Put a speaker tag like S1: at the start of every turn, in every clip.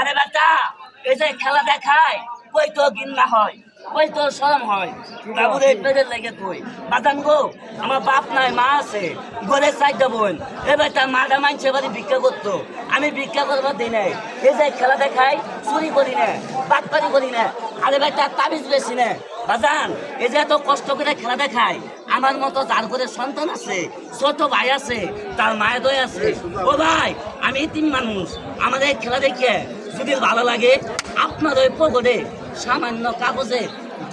S1: আরে বেটা, এই যে খেলা দেখায়, কই তো গিন্না হয়? কই তো শরম হয়? বাবুরে পেটের লেগে তুই বাদান গো, আমার বাপ নাই, মা আছে। ঘরে চাইটা বোন এ বেটা মাটা মানছে বাড়ি ভিক্ষা করতো। আমি ভিক্ষা করবার দিই নাই। এই যে খেলা দেখায়, চুরি করি না, বাটপারি করি না। আরে বেটা, তাবিজ বেশি না। বাজান এই যে এত কষ্ট করে খেলা দেখায়, আমার মতো যার করে সন্তান আছে, ছোট ভাই আছে, তার মায়ের দই আছে। ও ভাই আমি তিন মানুষ, আমাদের খেলা দেখে যদি ভালো লাগে আপনার ওই পকেটে সামান্য কাগজে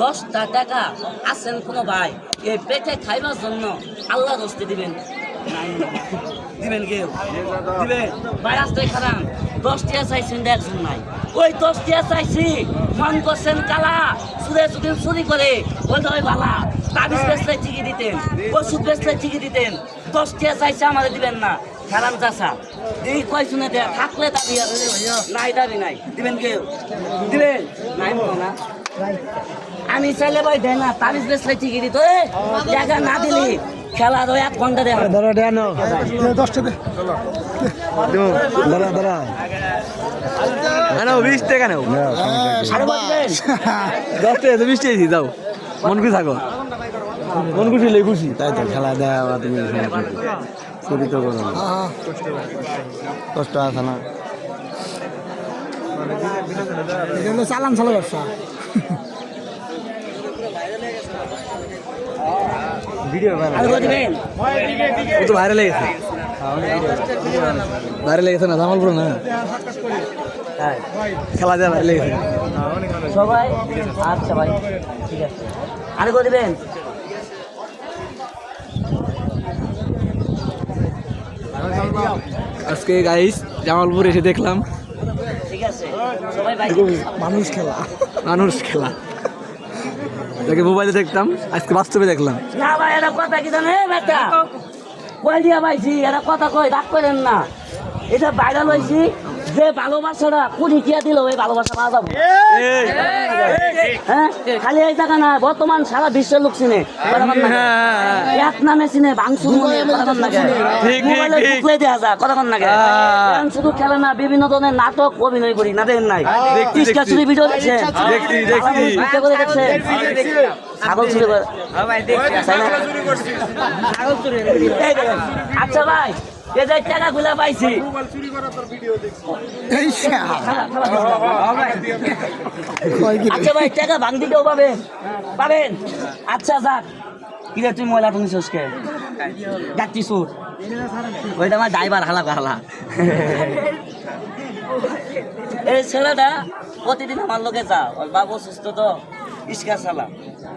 S1: দশটা টাকা আছেন কোনো ভাই, এই পেটে খাইবার জন্য আল্লাহ দোস্তি দিবেন। দিবেন কেউ? দিবেন? ভাই রাস্তায় খারাপ দশ টিয়া চাইছেন দেখছেন নাই। ওই দশ টিয়া চাইছি, মন করছেন কালা, সুরে যদি চুরি করে, ওই দই বালা, তাবিজ বেচলে ঠিকই দিতেন, ওষুধ বেচলে ঠিকই দিতেন দশ টিয়া চাইছে আমাদের দিবেন না। চাষা এই কয় শুনে দেয়া থাকলে দাবি নাই দাবি নাই। দিবেন কেউ দিবেন? নাই বলো না। আমি চাইলে ভাই দেয় না তাবিজ বেচলে ঠিকই দিত। এ, টাকা না দিলি খেলার ওই এক ঘণ্টা দেয়
S2: দশটা দে দাঁড়া দাঁড়া।
S3: না বিশ টাকা নেও।
S1: আরও বলবেন
S3: দশ টাকা তো বিশ টাকা মন খুশি থাকো। মন খুশি লে খুশি।
S2: তাই তো খেলা দেয় তুমি চুরি তো করো আছে না চালান চালা ব্যবসা।
S3: ভিডিও তো ভাইরাল লেগেছে ভাইরাল লেগেছে না জামালপুর না?
S1: হ্যাঁ
S3: খেলা দেওয়া ভাইরাল লেগেছে
S1: সবাই? আচ্ছা ভাই ঠিক আছে। আরও বলবেন
S3: আজকে গাইস জামালপুর এসে দেখলাম।
S1: ঠিক আছে।
S2: মানুষ খেলা।
S3: মানুষ খেলা। তাকে মোবাইলে দেখতাম আজকে বাস্তবে দেখলাম।
S1: না ভাই এটা কথা কি জানে? বেটা কই দিয়া পাইছি এটা কথা কই রাগ করেন না। এটা ভাইরাল হয়েছি যে ভালোবাসাটা কুড়ি কিয়া দিল ওই ভালোবাসা না যাব। হ্যাঁ? খালি এই জায়গা না বর্তমান সারা বিশ্বের লোক চিনে। কতক্ষণ লাগে? এক নামে চিনে
S3: ঠিক,
S1: মোবাইলে দেওয়া যায় কতক্ষণ লাগে
S3: হ্যাঁ।
S1: শুধু খেলে না বিভিন্ন ধরনের নাটক অভিনয় করি না দেখেন নাই? তিরিশটা। চুরি ভিডিও
S3: দেখছি,
S1: ছাগল চুরি করে। আচ্ছা ভাই। এই যে টাকা গুলা পাইছি আচ্ছা ভাই টাকা ভাঙ দিতেও পাবেন পাবেন আচ্ছা যাক কিরে তুই ময়লা তুমি কে ডাকতি সুর ওইটা আমার ড্রাইভার হালা হালা এই ছেলেটা প্রতিদিন আমার লোকে যা ওর বাবু সুস্থ তো ইস্কা চালা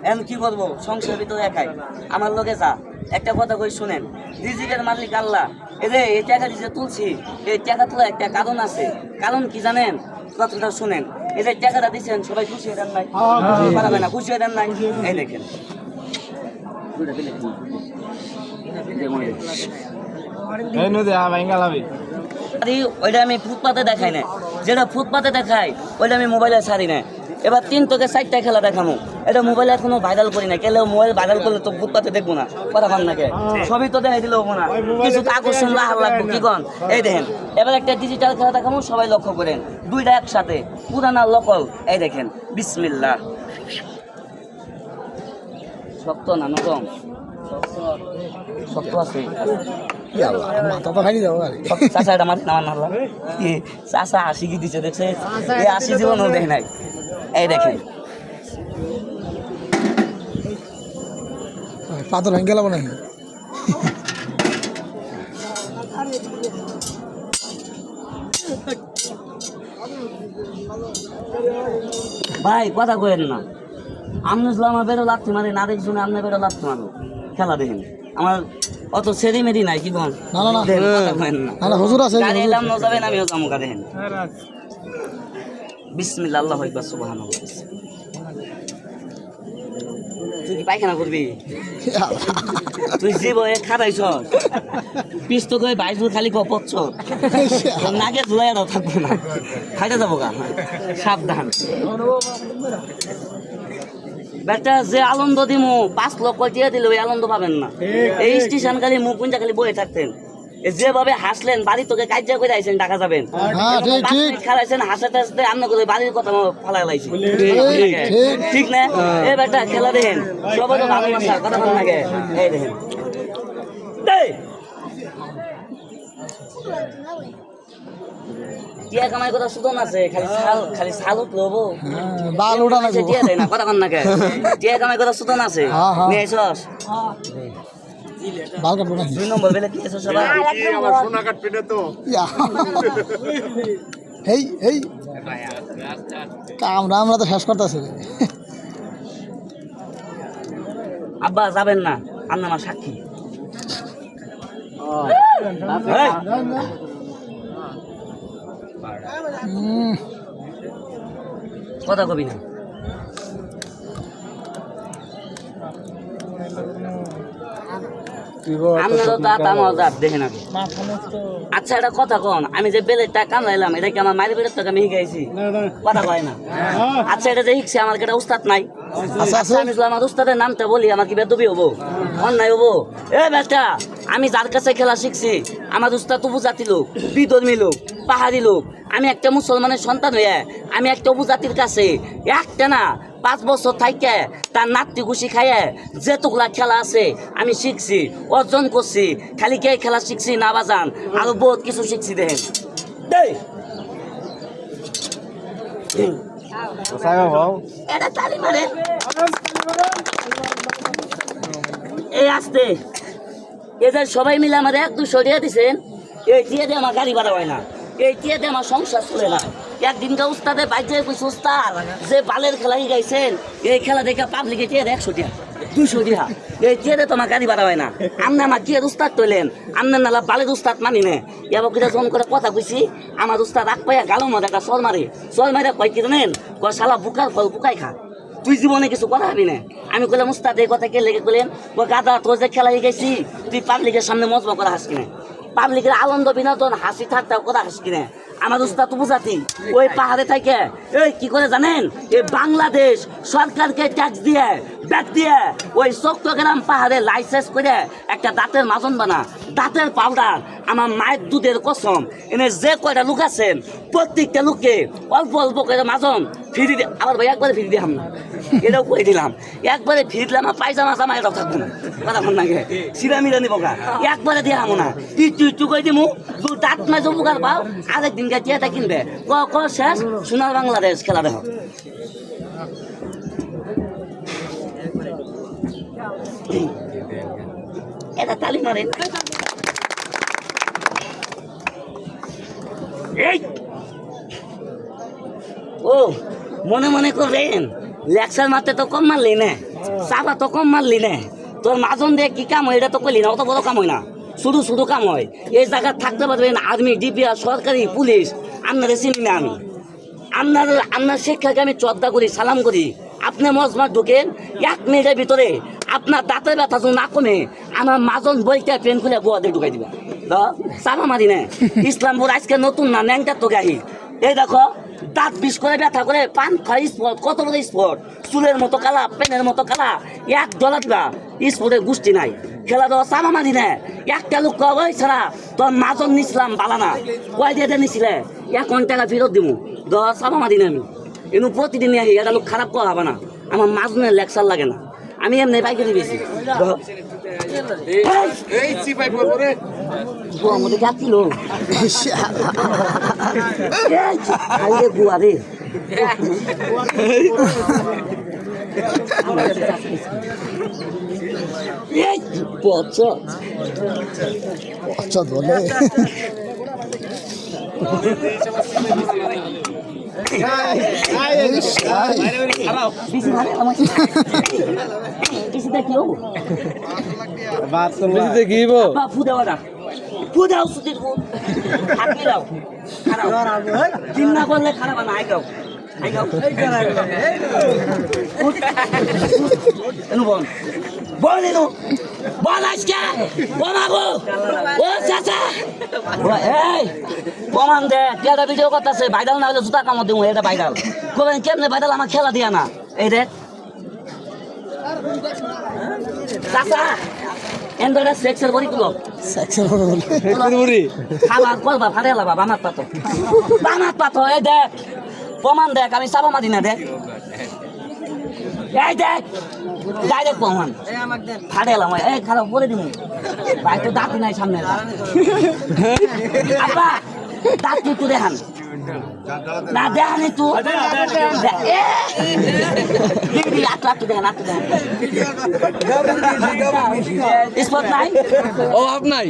S1: এখন কি করব সংসার ভিতরে একাই আমার লোকে যা একটা কথা কই শুনেন। রিজিকের মালিক আল্লাহ। এই যে এই টাকা দিতে তুলছি এই টাকা তোলা একটা কারণ আছে। কারণ কি জানেন? কথাটা শুনেন। এই যে টাকাটা দিচ্ছেন সবাই খুশি হয়ে দেন নাই? পারবে না খুশি হয়ে দেন নাই? এই দেখেন। আরে ওইটা আমি ফুটপাতে দেখাই না যেটা ফুটপাতে দেখাই ওইটা আমি মোবাইলে ছাড়ি না এবার তিন তোকে চারটা খেলা দেখামো। এটা মোবাইলে এখনও ভাইরাল করি না কেলে মোবাইল ভাইরাল করলে তো ফুটপাতে দেখব না। কথা ভান নাকি? সবই তো দেখাই দিলে হব না। কিছু তো আকর্ষণ লাহার লাগবো কি কন? এই দেখেন এবার একটা ডিজিটাল খেলা দেখামো সবাই লক্ষ্য করেন। দুইটা একসাথে পুরানা লোকল এই দেখেন বিসমিল্লাহ। শক্ত না নরম? শক্ত আছে। চাচা এটা নামান হাসি কি দিছে দেখছে? এই হাসি জীবনও দেখে নাই। এই দেখেন।
S2: পাথর ভেঙে গেলাম নাকি
S1: ভাই কথা কইেন না। আপনি যদি আমার বেরো লাগতে মারে না দেখছি না আপনার বেরো লাগতে মারো খেলা দেখেন। আমার অত সেরি মেরি নাই কি বল
S2: না, না, না। হুজুর আছে
S1: গাড়ি এলাম ন যাবেন আমিও যাব গা দেখেন বিসমিল্লাহ আল্লাহ একবার সুবহানাল্লাহ। তুই কি পায়খানা করবি? তুই যে বয়ে খারাইছ পিস তো কই বাইশ খালি কপচ্ছ নাকে ধুলাই আর থাকব না। খাইতে যাব গা। সাবধান। বেটা যে আনন্দ দিমু পাঁচ লক্ষ টিয়া দিলে ওই আনন্দ পাবেন না। এই স্টেশন খালি মুখ খালি বয়ে থাকতেন। যেভাবে হাসলেন বাড়ি তোকে কাজে করে আইছেন টাকা যাবেন।
S4: হ্যাঁ, ঠিক, ঠিক।
S1: খেলাইছেন হাসাতে হাসতে আন্ন করে বাড়ির কথা ফালাই লাইছি।
S4: ঠিক,
S1: না? এ বেটা খেলা দেখেন। সবাই তো ভালোবাসা কথা বল লাগে এই দেখেন। টিয়া কামাই কথা সুদন আছে খালি খালি ছাল উঠল বো
S4: হ্যাঁ, বাল উঠা না
S1: টিয়া দেয় না কথা কন না কে? টিয়া কামাই কথা সুদন আছে।
S4: হ্যাঁ, হ্যাঁ।
S1: নিয়ে
S4: বাল কাটবো নাকি
S1: দুই নম্বর বেলে কি এসো সবাই?
S4: ইয়া। এই এই কামরা আমরা তো শেষ করতেছি
S1: আব্বা যাবেন না। আপনি আমার সাক্ষী। কথা কবি না আপনারও দাঁত আমার দাঁত দেখে না আচ্ছা এটা কথা কন আমি যে বেলেটটা কামড়াইলাম এটা কি আমার মায়ের বেলের আমি শিখাইছি? কথা কয় না। আচ্ছা এটা যে শিখছে আমার উস্তাদ নাই?
S4: আচ্ছা
S1: আমি শুধু আমার উস্তাদের নামটা বলি আমার কি বেদবি হব? অন্যায় হব? এ বেটা আমি যার কাছে খেলা শিখছি আমার উস্তাদ উপজাতি লোক বিধর্মী লোক পাহাড়ি লোক আমি একটা মুসলমানের সন্তান হয়ে আমি একটা উপজাতির কাছে একটা না পাঁচ বছর থাইকে তার নাতি খুশি খাইয়ে যেটুকলা খেলা আছে আমি শিখছি অর্জন করছি খালি কে খেলা শিখছি না বাজান আরও বহুত কিছু শিখছি দেখেন। এই আসতে। এদের সবাই মিলে আমার এক দুশো দিয়ে দিছেন এই দিয়ে দিয়ে আমার গাড়ি ভাড়া হয় না এই দিয়ে দিয়ে আমার সংসার চলে না। একদিনকে উস্তাদে বাইরে কইছে উস্তাদ, যে বালের খেলা গাইছেন, এই খেলা দেখে পাবলিকে দিয়ে একশো দিয়া দুশো দিয়া এই দিয়ে তোমার গাড়ি হয় না? আমনে আমার দিয়ে উস্তাদ তৈলেন আমনে নালা বালের উস্তাদ মানি নে। এবার কিটা যখন করে কথা কইছি? আমার উস্তাদ আগ পাইয়া গালো মধ্যে একটা সর মারে। সর মারে কয় কি জানেন? কয়, শালা বুকার ফল বুকাই খা। তুই জীবনে কিছু কথা ভাবি না? আমি কইলাম, উস্তাদ, এই কথা কে লেগে কইলেন? ও গাদা, তোর যে খেলা গেছি তুই পাবলিকের সামনে মজমা করা হাস কিনে পাবলিকের আনন্দ বিনোদন, হাসি ঠাট্টা করা হাস কিনে আমার উস্তাদ বুঝাতি ওই পাহাড়ে থাকে। এই, কি করে জানেন? এই বাংলাদেশ সরকারকে ট্যাক্স দিয়ে ব্যাট দিয়ে ওই চট্টগ্রাম পাহাড়ে লাইসেন্স করে একটা দাঁতের মাজন বানা। দাঁতের পাউডার আমার মায়ের দুধের কসম। এনে যে কয়টা লোক আছেন প্রত্যেকটা লোককে অল্প অল্প করে মাজন ফিরি আবার ভাই একবারে ফিরি দিলাম না। এটাও কই দিলাম। একবারে ফিরি দিলাম আর পায়জামা জামা এটাও থাকব না কথা মন লাগে সিরা মিরা নিব গা। একবারে দিয়ে আমো না। তুই তুই কই দিমু তুই দাঁত না জমু গার পাও আরেক দিন গা টিয়াটা কিনবে। ক ক, শেষ, সোনার বাংলাদেশ খেলা দেখো এটা তালি মারে এই! ও, মনে মনে করবেন, লেকচার মারতে তো কম মারলি না, চাপা তো কম মারলি না, তোর মাজন দিয়ে কি কাম হয় এটা তো করলি না, অত বড় কাম হয় না। শুধু শুধু কাম হয়, এই জায়গায় থাকতে পারবেন আর্মি, ডিপিআর, সরকারি, পুলিশ আপনাদের চিনি না আমি। আপনার আপনার শিক্ষাকে আমি শ্রদ্ধা করি, সালাম করি। আপনি মজমা ঢুকেন, এক মিনিটের ভিতরে আপনার দাঁতের ব্যথা না কমে আমার মাজন বইটা পেন খুলে গোয়াতে ঢুকাই দিবা। তো চাপা মারি না। ইসলামপুর আজকে নতুন না ন্যাংটা তো গাহি এই দেখো দাঁত বিষ করে ব্যথা করে পান খাই স্পট কত বড় স্পট। চুলের মতো কালা পেনের মতো কালা এক ডলা দিবা স্পোর্টের গোষ্ঠী নাই। খেলা দেওয়া চামা মারি না। একটা লোক কয়, ওই ছাড়া তোর মাজন নিছিলাম বালানা কয় দিয়ে দিয়ে নিছিলে। এখন টাকা ফেরত দিব দ চামা মারি না আমি। এনু প্রতিদিন আহি এটা লোক খারাপ করা হবে না। আমার মাজনের লেকচার লাগে না। আমি এমনি পাইকারি বেশি। গুয়া মধ্যে যাচ্ছিল গুয়া রে। এই পচা।
S4: আচ্ছা বলে
S1: চিন্তা করলে খারাপ না আই গাও আই গাও এনু বল বল এনু বল আজকে বনাবো ও চাচা এই প্রমাণ দে কেটা ভিডিও করতেছে ভাইরাল না হলে জুতা কামড় দিব এটা ভাইরাল কবেন কেমনে ভাইরাল আমার খেলা দিয়া না? এই দেখ। চাচা এন্দরে সেক্সের বড়ি তুলো।
S4: সেক্সের করে বলে
S3: বুড়ি
S1: খাবার করবা ফাড়ে লাবা বামাত পাতো। বামাত পাতো এই দেখ। প্রমাণ দেখ আমি চাবো মাদি না দেখ। এই দেখ ডাইরেক্ট প্রমাণ। ফাড়ে এলাম এই খারাপ বলে দিমু। ভাই তো দাঁতি নাই সামনে। আব্বা দাঁত তুই তুই দেখান? না দেখানি তুই আটু আটু দেখান আটু দেখান। স্পট নাই?
S3: ও আপনাই